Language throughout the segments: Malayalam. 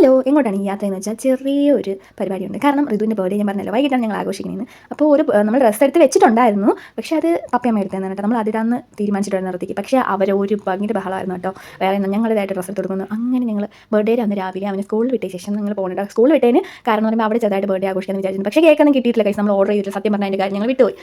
ഹലോ എങ്ങോട്ടാണ് ഈ യാത്ര എന്ന് വെച്ചാൽ ചെറിയൊരു പരിപാടിയുണ്ട്. കാരണം ഋതുവിന്റെ ബർത്ത്ഡേ ഞാൻ പറഞ്ഞല്ലോ വൈകിട്ടാണ് ഞങ്ങൾ ആഘോഷിക്കുന്നത്. അപ്പോൾ ഒരു നമ്മൾ ഡ്രസ്സ് എടുത്ത് വെച്ചിട്ടുണ്ടായിരുന്നു. പക്ഷേ അത് പപ്പയമ്മ എടുത്തതെന്ന് കേട്ടോ. നമ്മൾ അതിടാന്ന് തീരുമാനിച്ചിട്ടുണ്ടായിരുന്നു നിർത്തിക്ക്. പക്ഷേ അവർ ഒരു ഭംഗിയുടെ ബഹളമായിരുന്നു കേട്ടോ. വേറെ ഞങ്ങളിതായിട്ട് ഡ്രസ്സ് എടുത്ത് കൊടുക്കുന്നു. അങ്ങനെ ഞങ്ങൾ ബർത്ത്ഡേ അന്ന് രാവിലെ അവന് സ്കൂളിൽ വിട്ട ശേഷം നിങ്ങൾ പോകുന്നുണ്ട് സ്കൂൾ വിട്ടതിന് കാരണം പറയുമ്പോൾ അവിടെ ചെറുതായിട്ട് ബർത്ത്ഡേ ആഘോഷിക്കാമെന്ന് വിചാരിച്ചു പക്ഷേ കേൾക്കൊന്നും കിട്ടിയിട്ടില്ല. കഴിച്ച് നമ്മൾ ഓർഡർ ചെയ്തിട്ട് സത്യം പറഞ്ഞാൽ കാര്യം ഞങ്ങൾ വിട്ടുപോയി.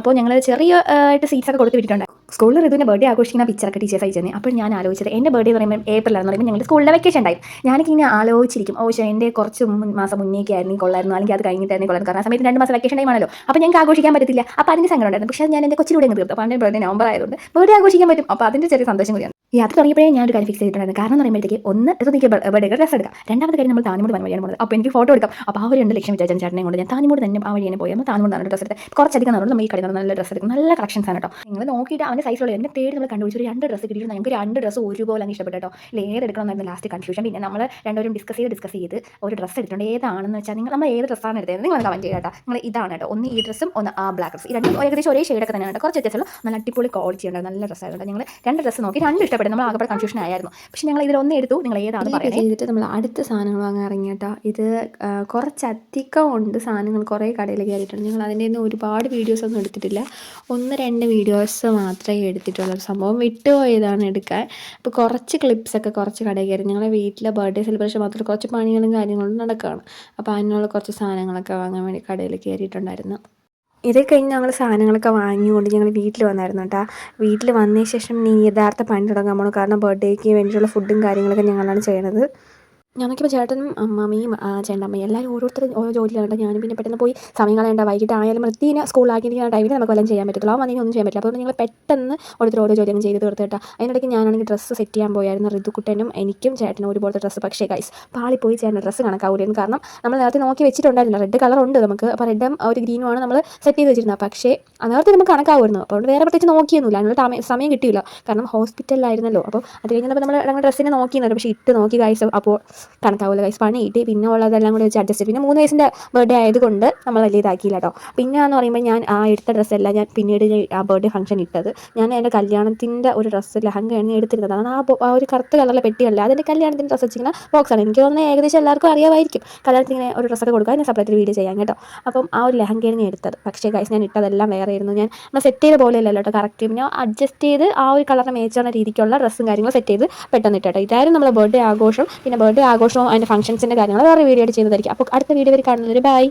അപ്പോൾ ഞങ്ങൾ ചെറിയ ആയിട്ട് സീറ്റ്സ് ഒക്കെ കൊടുത്ത് വിട്ടിട്ടുണ്ട് സ്കൂളിൽ ഋതുവിന്റെ ബർത്ത്ഡേ ആഘോഷിക്കുന്ന പിക്ചറൊക്കെ ടീച്ചേഴ്സ് അയച്ചു തന്നെ അപ്പോൾ ഞാൻ ആലോചിച്ചത് എന്റെ ബർത്ത്ഡേ എന്ന് പറയുമ്പോൾ ഏപ്രിലാണെന്ന് പറയുമ്പോൾ ഞങ്ങൾ സ്കൂളിലെ വെക്കേഷൻ ഉണ്ടായി ഞാനൊക്കെ ഇങ്ങനെ ആലോചിച്ചിരിക്കും ഓ പക്ഷേ എന്റെ കുറച്ച് മാസം മുന്നേക്ക് ആയിരുന്നു കൊള്ളായിരുന്നു അല്ലെങ്കിൽ അത് കഴിഞ്ഞിട്ടായിരുന്നു കൊള്ളായിരുന്നു. കാരണം സമയത്ത് രണ്ട് മാസം വെക്കേഷൻ ടൈം ആണല്ലോ. അപ്പോൾ ഞങ്ങൾക്ക് ആഘോഷിക്കാൻ പറ്റത്തില്ല. അപ്പോൾ അതിന്റെ സങ്കടം ഉണ്ടായിരുന്നു. പക്ഷേ ഞാൻ എന്റെ കൊച്ചിലൂടെ തീർത്തു. അപ്പോൾ എന്റെ ബർത്ത്ഡേ നവംബർ ആയതുകൊണ്ട് ബർത്ത്ഡേ ആഘോഷിക്കാൻ പറ്റും. അപ്പോൾ അതിന്റെ ചെറിയ സന്തോഷം കൂടിയാണ്. യാത്ര തുടങ്ങിയപ്പോഴേ ഞാൻ ഒരു കാര്യം ഫിക്സ് ചെയ്തിട്ടുണ്ടായിരുന്നു. കാരണം എന്ന് പറയുമ്പോഴത്തേക്ക് ഒന്ന് ഋതുക്ക് ബർത്ത്ഡേ ഡ്രസ് എടുക്കാം. രണ്ടാമത്തെ കാര്യം നമ്മൾ താനിമൂട് വൻ വഴിയാണ് പോകുന്നത് അപ്പോൾ എനിക്ക് ഫോട്ടോ എടുക്കാം. അപ്പോൾ ആ ഒരു രണ്ട് ലക്ഷം വിചാരിച്ച ചേട്ടനെ കൊണ്ട് ഞാൻ താനിമൂട് തന്നെ ആ വഴിയാണ് പോയി. അപ്പോൾ നല്ല ഡ്രസ്സ് എടുത്ത്. കുറച്ചധികം നമ്മൾ നമ്മൾ ഈ കടയിൽ നല്ല ഡ്രസ്സ് എടുക്കും. നല്ല കളക്ഷൻസ് ആണ് കേട്ടോ. നിങ്ങൾ നോക്കിയിട്ട് അവന്റെ സൈസിലുള്ള എന്നെ തേടി നമ്മൾ കണ്ടുപിടിച്ച് ഒരു രണ്ട് ഡ്രസ്സ് കിട്ടിയിട്ട് ഞങ്ങൾക്ക് രണ്ട് ഡ്രസ്സ് ഒരുപോലെ അങ്ങ് ഇഷ്ടപ്പെട്ടു കേട്ടോ. ഏത് എടുക്കണമെന്നായിരുന്നു ലാസ്റ്റ് കൺഫ്യൂഷൻ പിന്നെ നമ്മൾ രണ്ടുപേരും ഡിസ്കസ് ചെയ്ത് ഡിസ്കസ് ചെയ്ത് ഒരു ഡ്രസ്സ് എടുത്തിട്ടുണ്ട്. ഏതാണെന്ന് വെച്ചാൽ നിങ്ങൾ നമ്മൾ ഏത് ഡ്രസ്സാണ് എടുത്തത് നിങ്ങൾ കമന്റ് ചെയ്യാം കേട്ടോ. നിങ്ങൾ ഇതാണ് കേട്ടോ. ഒന്ന് ഈ ഡ്രസ്സും ഒന്ന് ആ ബ്ലാക്ക് ഡ്രസ്സ് ഈ രണ്ടും ഏകദേശം ഒരേ ഷെയ്ഡൊക്കെ തന്നെയാണ് കേട്ടോ. കുറച്ച് വ്യത്യാസമുള്ള. നല്ല അടിപൊളി ക്വാളിറ്റി ഉണ്ട് നല്ല ഡ്രസ്സായിരുന്നു ഞങ്ങൾ രണ്ട് ഡ്രസ്സ് നോക്കി രണ്ട് ഇഷ്ടപ്പെട്ടു. നമ്മൾ ആകെ കൺഫ്യൂഷൻ ആയിരുന്നു പക്ഷേ ഞങ്ങൾ ഇതിൽ ഒന്ന് എടുത്തു. നിങ്ങൾ ഏതാണ് പറയുന്നത് ചെയ്തിട്ട് നമ്മൾ അടുത്ത സാധനങ്ങൾ വാങ്ങാൻ ഇറങ്ങി കേട്ടോ ഇത് കുറച്ചധികം ഉണ്ട് സാധനങ്ങൾ കുറേ കടയിൽ കയറിയിട്ടുണ്ട്. ഞങ്ങൾ അതിന്റെ നിന്ന് ഒരുപാട് വീഡിയോസ് ഒന്നും എടുത്തിട്ടില്ല. ഒന്ന് രണ്ട് വീഡിയോസ് മാത്രമേ എടുത്തിട്ടുള്ളൂ. സംഭവം വിട്ടുപോയതാണ് എടുക്കാൻ. അപ്പോൾ കുറച്ച് ക്ലിപ്സൊക്കെ കുറച്ച് കടയിൽ കയറി. ഞങ്ങളുടെ വീട്ടിലെ ബർത്ത്ഡേ സെലിബ്രേഷൻ മാത്രമല്ല കുറച്ച് പണികളും കാര്യങ്ങളും നടക്കുകയാണ്. അപ്പോൾ അതിനുള്ള കുറച്ച് സാധനങ്ങളൊക്കെ വാങ്ങാൻ വേണ്ടി കടയിൽ കയറിയിട്ടുണ്ടായിരുന്നു. ഇത് കഴിഞ്ഞ് ഞങ്ങൾ സാധനങ്ങളൊക്കെ വാങ്ങിക്കൊണ്ട് ഞങ്ങൾ വീട്ടിൽ വന്നായിരുന്നു കേട്ടോ വീട്ടിൽ വന്നതിന് ശേഷം നീ യഥാർത്ഥ പണി തുടങ്ങാൻ പോകണം കാരണം ബർത്ത്ഡേക്ക് വേണ്ടിയിട്ടുള്ള ഫുഡും കാര്യങ്ങളൊക്കെ ഞങ്ങളാണ് ചെയ്യണത്. ഞങ്ങൾക്കിപ്പോൾ ചേട്ടനും അമ്മമ്മയും ചേട്ടമ്മയും എല്ലാവരും ഓരോരുത്തരും ഓരോ ജോലിയിലാണ്. ഞാനും പിന്നെ പെട്ടെന്ന് പോയി സമയം കളയേണ്ട. വൈകിട്ടായാലും വൃത്തിനെ സ്കൂളിലാക്കിയിരിക്കുന്ന ടൈമിൽ നമുക്ക് വല്ലതും ചെയ്യാൻ പറ്റത്തുള്ളൂ. ആ വന്നിന് ഒന്നും ചെയ്യാൻ പറ്റില്ല. അപ്പോൾ നിങ്ങൾ പെട്ടെന്ന് ഓരോരുത്തർ ഓരോ ജോലി അങ്ങ് ചെയ്ത് തീർത്ത് കേട്ടോ. അതിനിടയ്ക്ക് ഞാനാണെങ്കിൽ ഡ്രസ്സ് സെറ്റ് ചെയ്യാൻ പോയായിരുന്നു. ഋതുക്കുട്ടനും എനിക്കും ചേട്ടനും ഒരുപോലത്തെ ഡ്രസ്സ് പക്ഷേ ഗൈസ് പാളിപ്പോയി ചേട്ടൻ ഡ്രസ്സ് കണക്കാവില്ലായിരുന്നു കാരണം നമ്മൾ നേരത്തെ നോക്കി വെച്ചിട്ടുണ്ടായിരുന്നു റെഡ് കളർ ഉണ്ട് നമുക്ക്. അപ്പോൾ റെഡും ഒരു ഗ്രീനുമാണ് നമ്മൾ സെറ്റ് ചെയ്ത് വെച്ചിരുന്നത്. പക്ഷേ നേരത്തെ നമുക്ക് കണക്കാവുമായിരുന്നു. അപ്പോൾ വേറെ പ്രത്യേകിച്ച് നോക്കിയൊന്നുമില്ല. അതിനുള്ള സമയം കിട്ടിയില്ല. കാരണം ഹോസ്പിറ്റലിലായിരുന്നല്ലോ അപ്പോൾ അത് കഴിഞ്ഞപ്പോൾ നമ്മൾ ഞങ്ങൾ ഡ്രസ്സിനെ നോക്കിയിരുന്നു പക്ഷേ ഇട്ട് നോക്കി ഗൈസ് അപ്പോൾ കണക്കാവില്ല ഗൈസ് പണി കിട്ടി പിന്നെ ഉള്ളതെല്ലാം കൂടി വെച്ച് അഡ്ജസ്റ്റ് പിന്നെ മൂന്ന് വയസ്സിന്റെ ബർത്ത്ഡേ ആയതുകൊണ്ട് നമ്മൾ വലിയ ഇതാക്കിയില്ല കേട്ടോ പിന്നെ എന്ന് പറയുമ്പോൾ ഞാൻ ആ എടുത്ത ഡ്രസ്സെല്ലാം ഞാൻ പിന്നീട് ആ ബർത്ത്ഡേ ഫംഗ്ഷൻ ഇട്ടത്. ഞാൻ എന്റെ കല്യാണത്തിന്റെ ഒരു ഡ്രസ്സ് ലഹങ്കയാണ് എടുത്തിരുന്നത്. അതാണ് ആ ഒരു കറുത്ത കളറിലെ പെട്ടിയല്ല അതിന്റെ കല്യാണത്തിന്റെ ഡ്രസ്സ് വെച്ചിങ്ങനെ ബോക്സാണ് എനിക്ക് തോന്നുന്നത് ഏകദേശം എല്ലാവർക്കും അറിയാമായിരിക്കും കല്യാണത്തിന് ഇങ്ങനെ ഒരു ഡ്രസ്സൊക്കെ കൊടുക്കുക ഞാൻ സെപ്പറേറ്റ് വീഡിയോ ചെയ്യാം കേട്ടോ. അപ്പം ആ ഒരു ലഹങ്കയാണ് ഞാൻ എടുത്തത്. പക്ഷേ ഗൈസ് ഞാൻ ഇട്ടതെല്ലാം വേറെ ആയിരുന്നു. ഞാൻ നമ്മൾ സെറ്റ് ചെയ്ത പോലെയല്ലല്ലോ കേട്ടോ കറക്റ്റ് പിന്നെ അഡ്ജസ്റ്റ് ചെയ്ത് ആ ഒരു കളറിന് മേച്ചാണ് രീതിക്കുള്ള ഡ്രസ്സും കാര്യങ്ങളും സെറ്റ് ചെയ്ത് പെട്ടെന്ന് ഇട്ടോ ഇതായിരുന്നു നമ്മുടെ ബർത്ത്ഡേ ആഘോഷം. പിന്നെ ബർത്ത്ഡേ ആഘോഷവും അതിന്റെ ഫംഗ്ഷൻസിന്റെ കാര്യങ്ങൾ വേറെ വീഡിയോ ആയിട്ട് ചെയ്യുന്നതായിരിക്കും. അപ്പോൾ അടുത്ത വീഡിയോ വരെ കാണുന്നവർ ബൈ